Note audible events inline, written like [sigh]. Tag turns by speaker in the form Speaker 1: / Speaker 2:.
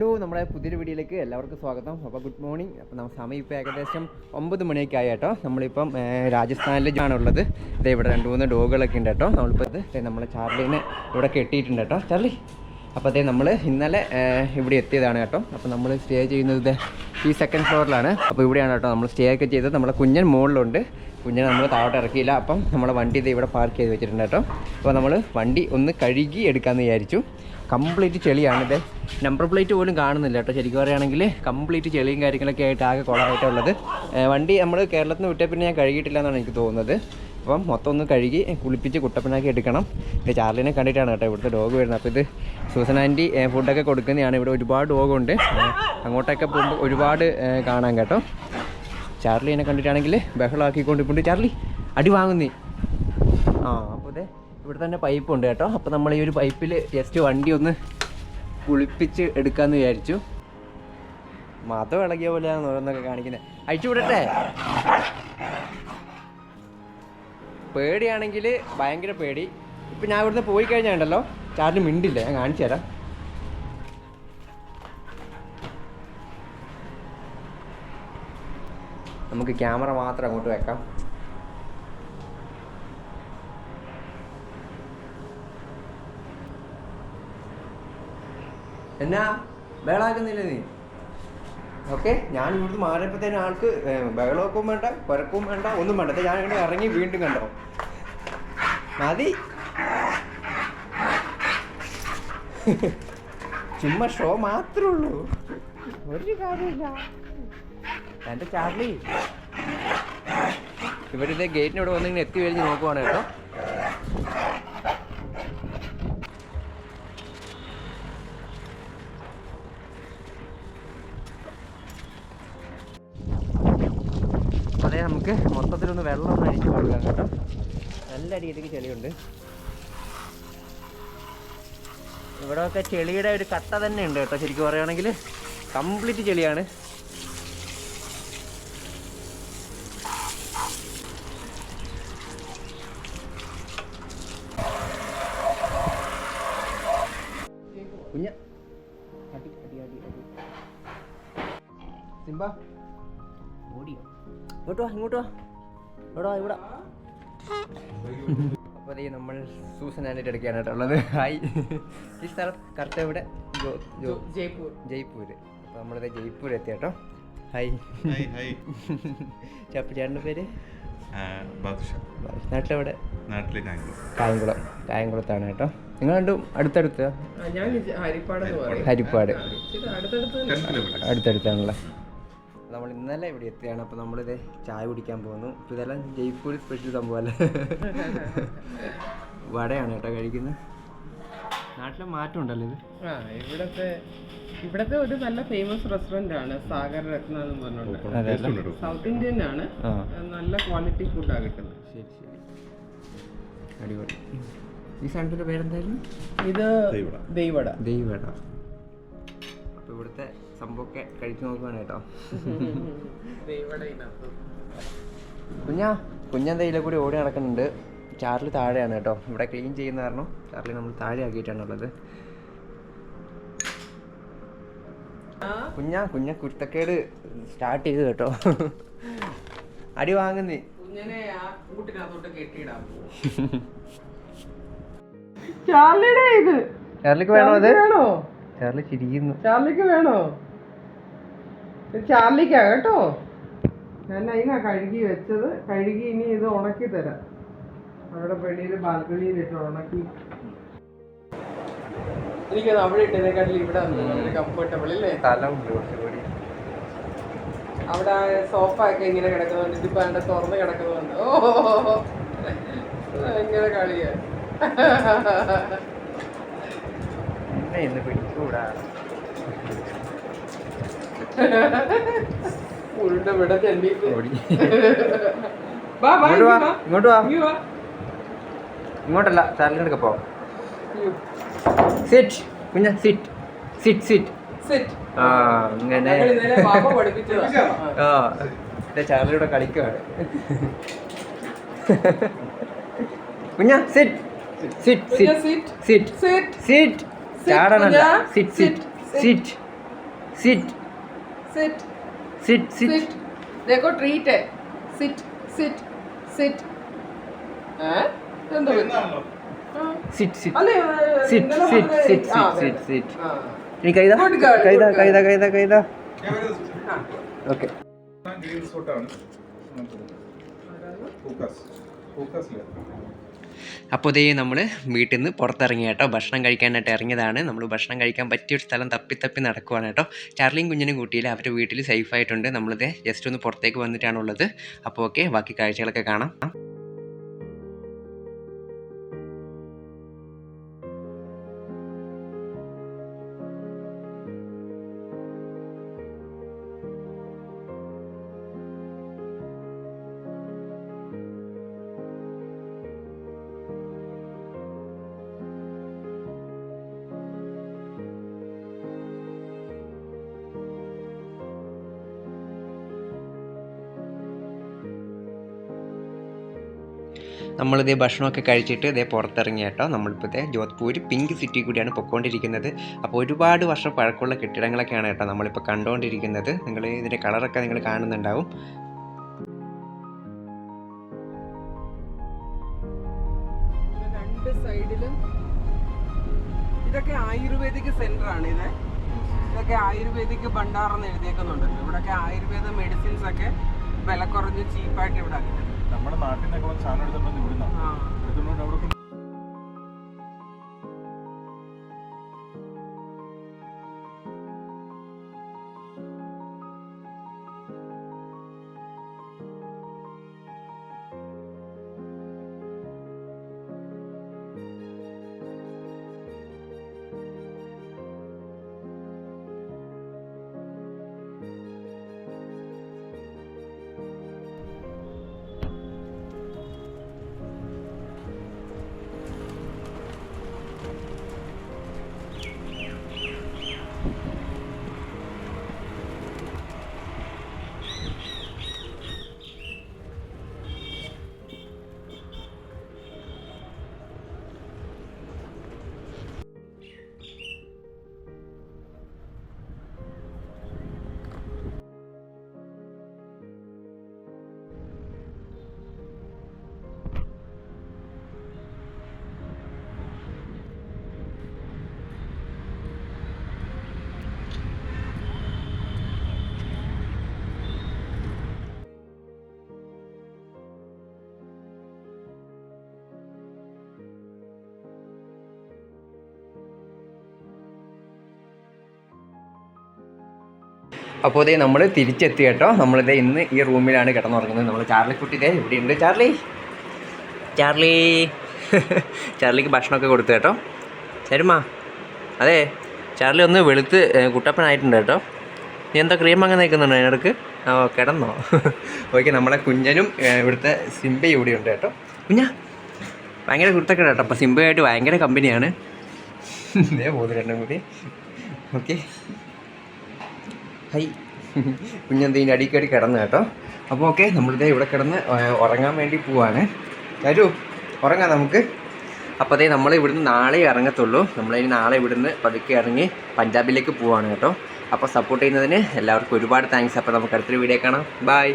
Speaker 1: Hello നമ്മുടെ പുതിയൊരു വീഡിയോയിലേക്ക് എല്ലാവർക്കും സ്വാഗതം. അപ്പോൾ ഗുഡ് മോർണിംഗ്. അപ്പോൾ നമ്മൾ സമയം ഇപ്പോൾ ഏകദേശം ഒമ്പത് മണിയൊക്കെ ആയി കേട്ടോ. നമ്മളിപ്പം രാജസ്ഥാനിലാണ് ഉള്ളത് ഇതേ ഇവിടെ രണ്ട് മൂന്ന് ഡോഗുകളൊക്കെ ഉണ്ട് കേട്ടോ. നമ്മളിപ്പോൾ ഇത് ദേ നമ്മളെ ചാർലിനെ ഇവിടെ കെട്ടിയിട്ടുണ്ട് കേട്ടോ. ചാർലി അപ്പോൾ അതേ നമ്മൾ ഇന്നലെ ഇവിടെ എത്തിയതാണ് കേട്ടോ. അപ്പോൾ നമ്മൾ സ്റ്റേ ചെയ്യുന്നത് ഈ സെക്കൻഡ് ഫ്ലോറിലാണ് അപ്പോൾ ഇവിടെയാണ് കേട്ടോ നമ്മൾ സ്റ്റേ ഒക്കെ ചെയ്തത്. നമ്മുടെ കുഞ്ഞൻ മുകളിലുണ്ട് കുഞ്ഞിനെ നമ്മൾ താഴോട്ട് ഇറക്കിയില്ല. അപ്പം നമ്മളെ വണ്ടി ഇത് ഇവിടെ പാർക്ക് ചെയ്ത് വെച്ചിട്ടുണ്ട് കേട്ടോ. അപ്പോൾ നമ്മൾ വണ്ടി ഒന്ന് കഴുകി എടുക്കാമെന്ന് വിചാരിച്ചു. കംപ്ലീറ്റ് ചെളിയാണ്. ഇത് നമ്പർ പ്ലേറ്റ് പോലും കാണുന്നില്ല കേട്ടോ. ശരിക്കും പറയുകയാണെങ്കിൽ കംപ്ലീറ്റ് ചെളിയും കാര്യങ്ങളൊക്കെ ആയിട്ട് ആകെ കുളമായിട്ടുള്ളത് വണ്ടി നമ്മൾ കേരളത്തിൽ നിന്ന് വിട്ടേ പിന്നെ ഞാൻ കഴുകിയിട്ടില്ല എന്നാണ് എനിക്ക് തോന്നുന്നത്. അപ്പം മൊത്തം ഒന്ന് കഴുകി കുളിപ്പിച്ച് കുട്ടപ്പനാക്കി എടുക്കണം. ഇത് ചാർലിനെ കണ്ടിട്ടാണ് കേട്ടോ ഇവിടുത്തെ ഡോഗ് വരുന്നത്. അപ്പോൾ ഇത് സൂസൻ ആന്റി ഫുഡൊക്കെ കൊടുക്കുന്നതാണ്. ഇവിടെ ഒരുപാട് ഡോഗുണ്ട് അങ്ങോട്ടൊക്കെ പോകുമ്പോൾ ഒരുപാട് കാണാം കാണാൻ കേട്ടോ ചാർലിനെ കണ്ടിട്ടാണെങ്കിൽ ബഹളമാക്കിക്കൊണ്ടിരിപ്പുണ്ട് ചാർലി അടി വാങ്ങുന്നേ. ആ അപ്പോൾ ഇതേ ഇവിടെ തന്നെ പൈപ്പ് ഉണ്ട് കേട്ടോ. അപ്പോൾ നമ്മൾ ഈ ഒരു പൈപ്പിൽ ജസ്റ്റ് വണ്ടി ഒന്ന് കുളിപ്പിച്ച് എടുക്കാമെന്ന് വിചാരിച്ചു. മതം ഇളകിയ പോലെയാണ് ഓരോന്നൊക്കെ കാണിക്കുന്നത് അഴിച്ചു വിടട്ടെ. പേടിയാണെങ്കിൽ ഭയങ്കര പേടി. ഇപ്പം ഞാൻ ഇവിടുന്ന് പോയി കഴിഞ്ഞാൽ ചാർജ് മിണ്ടില്ല ഞാൻ കാണിച്ചു തരാം. നമുക്ക് ക്യാമറ മാത്രം അങ്ങോട്ട് വെക്കാം. എന്നാ? ബഹളാക്കുന്നില്ല നീ. ഓക്കെ? ഞാൻ ഇവിടുന്ന് മാറിയപ്പോഴത്തേന് ആൾക്ക് ബഹളമൊക്കെ വേണ്ട കുരക്കും വേണ്ട ഒന്നും വേണ്ട. ഞാൻ ഇങ്ങനെ ഇറങ്ങി വീണ്ടും കണ്ടോ? മതി. ചുമ്മാ ഷോ മാത്രമേ ഉള്ളൂ. ഒരു കാര്യമില്ല. എന്റെ ചാർലി. ഇവരിത് ഗേറ്റിനോട് വന്നിങ്ങനെ എത്തി കഴിഞ്ഞ് നോക്കുവാണ് കേട്ടോ. നമുക്ക് മൊത്തത്തിലൊന്ന് വെള്ളം ഒന്ന് അരിച്ചു കൊടുക്കാം കേട്ടോ. നല്ല രീതിക്ക് ചെളിയുണ്ട്. ഇവിടെയൊക്കെ ചെളിയുടെ ഒരു കട്ട തന്നെ ഉണ്ട് കേട്ടോ ശരിക്കും പറയുകയാണെങ്കിൽ. കംപ്ലീറ്റ് ചെളിയാണ്. സിംബ. ഓടിയോ? ഇങ്ങോട്ട് വാ ഇങ്ങോട്ട് വാ. ഇവിടെ വാ ഇവിടെ. അപ്പോൾ അതേ നമ്മൾ സൂസൻ ആൻഡിട്ട് എടുക്കുകയാണ് കേട്ടോ ഉള്ളത്. ഹായ്. ഈ സ്ഥലം കറക്റ്റ് എവിടെ? ജോ ജോ
Speaker 2: ജയ്പൂർ.
Speaker 1: ജയ്പൂർ അപ്പോൾ നമ്മളിത് ജയ്പൂർ എത്തി കേട്ടോ ഹായ് ചപ്പ് ചേട്ടന്റെ പേര്? നാട്ടിലെവിടെ?
Speaker 3: നാട്ടിൽ കായംകുളം.
Speaker 1: കായംകുളം. കായംകുളത്താണ് കേട്ടോ. നിങ്ങൾ രണ്ടും അടുത്തടുത്ത്?
Speaker 2: ഹരിപ്പാട്
Speaker 1: അടുത്തടുത്താണല്ലേ നമ്മൾ ഇന്നലെ ഇവിടെ എത്തിയാണ്. അപ്പോൾ നമ്മളിത് ചായ കുടിക്കാൻ പോകുന്നു. അപ്പോൾ ഇതെല്ലാം ജയ്പൂർ സ്പെഷ്യൽ സംഭവമല്ലേ [laughs] വടയാണ് കേട്ടോ കഴിക്കുന്നത്. നാട്ടിലെ മാറ്റം ഉണ്ടല്ലോ ഇത്.
Speaker 2: ആ ഇവിടത്തെ ഇവിടത്തെ ഒരു നല്ല ഫേമസ് റെസ്റ്റോറന്റ് ആണ് സാഗർ രത്ന എന്ന് പറഞ്ഞുകൊണ്ട് സൗത്ത് ഇന്ത്യൻ ആണ്. നല്ല ക്വാളിറ്റി ഫുഡാണ് കിട്ടുന്നത്.
Speaker 1: ശരി ശരി. അടിപൊളി. ഈ സാധനത്തിന്റെ പേരെന്തായിരുന്നു?
Speaker 2: ഇത്
Speaker 3: ദൈവട.
Speaker 2: ദൈവട
Speaker 1: ദൈവട അപ്പോൾ ഇവിടുത്തെ സംഭവമൊക്കെ കഴിച്ചു നോക്കുവാണ് കേട്ടോ. കുഞ്ഞാ കുഞ്ഞെന്താ ഇതിലെ കൂടി ഓടി നടക്കുന്നുണ്ട്. ചാർലി താഴെയാണ് കേട്ടോ. ഇവിടെ ക്ലീൻ ചെയ്യുന്ന കാരണം ചാർലി നമ്മൾ താഴെ ആക്കിയിട്ടാണുള്ളത് കുഞ്ഞാ കുഞ്ഞ കുരുത്തക്കേട് സ്റ്റാർട്ട് ചെയ്തു കേട്ടോ. അടി വാങ്ങുന്നേ.
Speaker 2: ചാർലിയുടെ ഇത്.
Speaker 1: ചാർലിക്ക് വേണോ അത്?
Speaker 2: വേണോ?
Speaker 1: ചാർലി ചിരിക്കുന്നു.
Speaker 2: ചാർലിക്ക് വേണോ? ചാർലിക്കാ കേട്ടോ. ഞാൻ അതിനാ കഴുകി വെച്ചത്. കഴുകി ഇനി ഇത് ഉണക്കി തരാം. അവിടെ വെളിയിൽ ബാൽക്കണിയിൽ ഇട്ട് ഉണക്കി. എനിക്കത് അവിടെ ഇട്ടതിനെക്കാട്ടിൽ ഇവിടെ കംഫർട്ടബിൾ അല്ലേ അവിടെ സോഫ ഒക്കെ ഇങ്ങനെ കിടക്കുന്നുണ്ട്. ഇതിപ്പോ അതിന്റെ തുറന്ന് കിടക്കുന്നുണ്ട്. ഓ ഇങ്ങനെ കളിയാ.
Speaker 1: ഇന്ന് പിടിക്കൂടാ
Speaker 2: ഉരുണ്ട വിട ചെന്നിട്ട്
Speaker 1: ഓടി
Speaker 2: വാ വാ
Speaker 1: ഇങ്ങോട്ട് വാ
Speaker 2: വാ.
Speaker 1: വാ.
Speaker 2: ഇങ്ങ് വാ.
Speaker 1: ഇങ്ങോട്ടല്ല ചാർലിന്റെ അടുക്ക പോ. സിറ്റ് കുഞ്ഞ സിറ്റ് സിറ്റ് സിറ്റ് ആ അങ്ങനെ
Speaker 2: ആ.
Speaker 1: എന്റെ ചാർലിയുടെ കളിക്കുവാണ്. കുഞ്ഞ sit
Speaker 2: sit
Speaker 1: sit
Speaker 2: sit
Speaker 1: sit
Speaker 2: sit
Speaker 1: ചാടണല്ല.
Speaker 2: Sit
Speaker 1: sit
Speaker 2: sit
Speaker 1: sit sit sit
Speaker 2: sit
Speaker 1: sit
Speaker 2: देखो ट्रीट है സിറ്റ് സിറ്റ് സിറ്റ് ഏ എന്താ പറ്റി? ആ.
Speaker 1: സിറ്റ് സിറ്റ്
Speaker 2: അല്ലേ,
Speaker 1: സിറ്റ്
Speaker 2: ഇന്നലെ
Speaker 1: സിറ്റ്
Speaker 2: വന്ന-
Speaker 1: സിറ്റ്
Speaker 2: ആ,
Speaker 1: സിറ്റ്
Speaker 2: അതെ.
Speaker 1: സിറ്റ്
Speaker 2: ആ.
Speaker 1: ഇനി കൈതാ
Speaker 2: Good girl,
Speaker 1: കൈതാ
Speaker 2: good girl.
Speaker 1: കൈതാ കൈതാ കൈതാ
Speaker 2: ആ.
Speaker 1: ഓക്കെ
Speaker 3: ഗ്രീൻ റിസോർട്ടാണ് ഫോക്കസ് ഫോക്കസിലെ
Speaker 1: അപ്പോൾ ഇതേ നമ്മൾ വീട്ടിൽ നിന്ന് പുറത്തിറങ്ങി കേട്ടോ. ഭക്ഷണം കഴിക്കാനായിട്ട് ഇറങ്ങിയതാണ്. നമ്മൾ ഭക്ഷണം കഴിക്കാൻ പറ്റിയ ഒരു സ്ഥലം തപ്പി തപ്പി നടക്കുവാണ് കേട്ടോ. ചാർലിയും കുഞ്ഞിനും കൂട്ടിയില്ല. അവർ വീട്ടിൽ സേഫ് ആയിട്ടുണ്ട്. നമ്മളിത് ജസ്റ്റ് ഒന്ന് പുറത്തേക്ക് വന്നിട്ടാണുള്ളത് അപ്പോൾ ഓക്കെ ബാക്കി കാഴ്ചകളൊക്കെ കാണാം. നമ്മളിതേ ഭക്ഷണമൊക്കെ കഴിച്ചിട്ട് ഇതേ പുറത്തിറങ്ങി കേട്ടോ. നമ്മളിപ്പോൾ ഇതേ ജോധ്പൂർ പിങ്ക് സിറ്റി കൂടിയാണ് പൊയ്ക്കൊണ്ടിരിക്കുന്നത് അപ്പോൾ ഒരുപാട് വർഷം പഴക്കമുള്ള കെട്ടിടങ്ങളൊക്കെയാണ് കേട്ടോ നമ്മളിപ്പോൾ കണ്ടുകൊണ്ടിരിക്കുന്നത് നിങ്ങൾ ഇതിന്റെ കളറൊക്കെ നിങ്ങൾ കാണുന്നുണ്ടാവും.
Speaker 2: രണ്ട് സൈഡിലും ഇതൊക്കെ ആയുർവേദിക് സെന്റർ ആണ് ഇത്. ഇതൊക്കെ ആയുർവേദിക് ഭണ്ഡാറെന്ന് എഴുതിയേക്കുന്നുണ്ടല്ലോ. ഇവിടൊക്കെ ആയുർവേദ മെഡിസിൻസ് ഒക്കെ വില കുറഞ്ഞ് ചീപ്പായിട്ട് ഇവിടെ
Speaker 3: നമ്മുടെ നാട്ടിൽ നിന്നൊക്കെ സാധനം എടുത്തിട്ടുണ്ട് ഇവിടുന്ന്
Speaker 1: അപ്പോൾ ഇതേ നമ്മൾ തിരിച്ചെത്തി കേട്ടോ. നമ്മളിതേ ഇന്ന് ഈ റൂമിലാണ് കിടന്നുറങ്ങുന്നത്. നമ്മൾ ചാർലിക്കുട്ടി ഇതേ ഇവിടെയുണ്ട് ചാർലി. ചാർലി. ചാർലിക്ക് ഭക്ഷണമൊക്കെ കൊടുത്തു കേട്ടോ. ശരിമാ അതെ ചാർലി ഒന്ന് വെളുത്ത് കുട്ടപ്പനായിട്ടുണ്ട് കേട്ടോ. നീ എന്താ ക്രീം അങ്ങനെ നിൽക്കുന്നുണ്ടോ അതിനിടക്ക്? ആ കിടന്നോ. ഓക്കെ നമ്മളെ കുഞ്ഞനും ഇവിടുത്തെ സിംബയും ഇവിടെ ഉണ്ട് കേട്ടോ. കുഞ്ഞ ഭയങ്കര കുരുത്തക്കേട് കേട്ടോ. അപ്പോൾ സിംബയായിട്ട് ഭയങ്കര കമ്പനിയാണ്. ഇതേ പോകുന്നു രണ്ടും കൂടി. ഓക്കെ. ഹൈ. കുഞ്ഞെന്തീന്റെ അടിക്കടി കിടന്നു കേട്ടോ. അപ്പോൾ ഓക്കെ നമ്മളിതേ ഇവിടെ കിടന്ന് ഉറങ്ങാൻ വേണ്ടി പോവാണ്. തരൂ ഉറങ്ങാം നമുക്ക്. അപ്പോൾ അതേ നമ്മൾ ഇവിടുന്ന് നാളെ ഇറങ്ങത്തുള്ളൂ. നമ്മളിനി നാളെ ഇവിടുന്ന് പതുക്കെ ഇറങ്ങി പഞ്ചാബിലേക്ക് പോവാണ് കേട്ടോ. അപ്പോൾ സപ്പോർട്ട് ചെയ്യുന്നതിന് എല്ലാവർക്കും ഒരുപാട് താങ്ക്സ് അപ്പോൾ നമുക്ക് അടുത്തൊരു വീഡിയോ കാണാം. ബൈ